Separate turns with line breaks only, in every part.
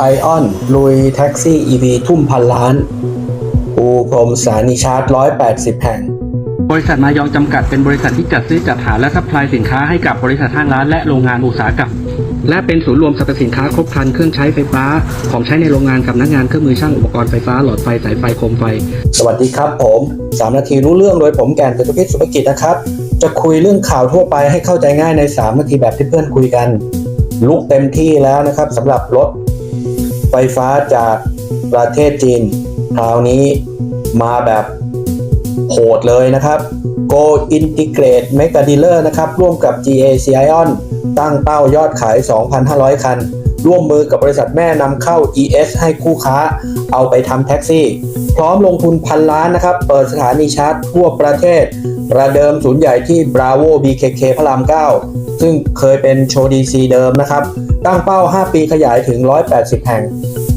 ไอออนลุยแท็กซี่ EV ทุ่มพันล้าน ปูพรมสถานีชาร์จ 180 แห่ง
บริษัทมายองจำกัดเป็นบริษัทที่จัดซื้อจัดหาและซัพพลายสินค้าให้กับบริษัทห้างร้านและโรงงานอุตสาหกรรมและเป็นศูนย์รวมสรรพสินค้าครบครันเครื่องใช้ไฟฟ้า ของใช้ในโรงงานสำนักงานเครื่องมือช่างอุปกรณ์ไฟฟ้าหลอดไฟสายไฟโคมไฟ
สวัสดีครับผม 3 นาทีรู้เรื่องโดยผมแก่นจตุพิษสุภกิจนะครับ จะคุยเรื่องข่าวทั่วไปให้เข้าใจง่ายใน 3 นาทีแบบที่เพื่อนคุยกัน ลุกเต็มที่แล้วนะครับสำหรับรถไฟฟ้าจากประเทศจีน คราวนี้มาแบบโหดเลยนะครับ Go Integrate Mega Dealer นะครับ ร่วมกับ GAC Ion ตั้งเป้ายอดขาย 2,500 คัน ร่วมมือกับบริษัทแม่นำเข้า ES ให้คู่ค้าเอาไปทำแท็กซี่ พร้อมลงทุนพันล้านนะครับ เปิดสถานีชาร์จทั่วประเทศ ประเดิมศูนย์ใหญ่ที่ Bravo BKK พระราม 9 ซึ่งเคยเป็นโชว์ดีซีเดิมนะครับ ตั้งเป้า 5 ปีขยายถึง 180 แห่ง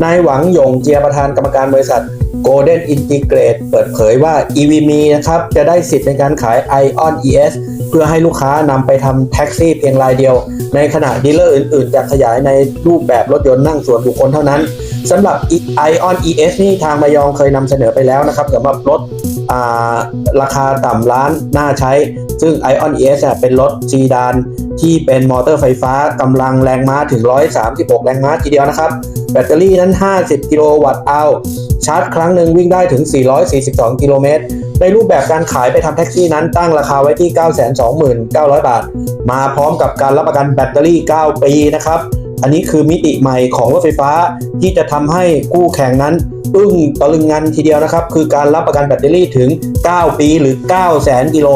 นายหวังหยงเจียประธานกรรมการบริษัท Golden Integrate เปิดเผยว่า EVM นะครับจะได้สิทธิ์ในการขาย Ion ES เพื่อให้ลูกค้านำไปทำแท็กซี่เพียงรายเดียว ในขณะดีลเลอร์อื่นๆ จะขยายในรูปแบบรถยนต์นั่งส่วนบุคคลเท่านั้นสำหรับ Ion ES นี่ทางมายองเคยนำเสนอไปแล้วนะครับสำหรับรถ ราคาต่ำล้านน่าใช้ ซึ่ง Ion ES อะเป็นรถซีดานที่เป็นมอเตอร์ไฟฟ้ากำลังแรงม้าถึง 136 แรงม้าทีเดียวนะครับ แบตเตอรี่นั้น 50 กิโลวัตต์เอาชาร์จครั้งหนึ่งวิ่งได้ถึง 442 กิโลเมตร ในรูปแบบการขายไปทำแท็กซี่นั้นตั้งราคาไว้ที่ 929,900 บาท มาพร้อมกับการรับประกันแบตเตอรี่ 9 ปีนะครับ อันนี้คือมิติใหม่ของรถไฟฟ้าที่จะทำให้คู่แข่งนั้นอึ้งตะลึงงันทีเดียวนะครับ คือการรับประกันแบตเตอรี่ถึง 9 ปีหรือ 9 0 0 0 0 0 กิโล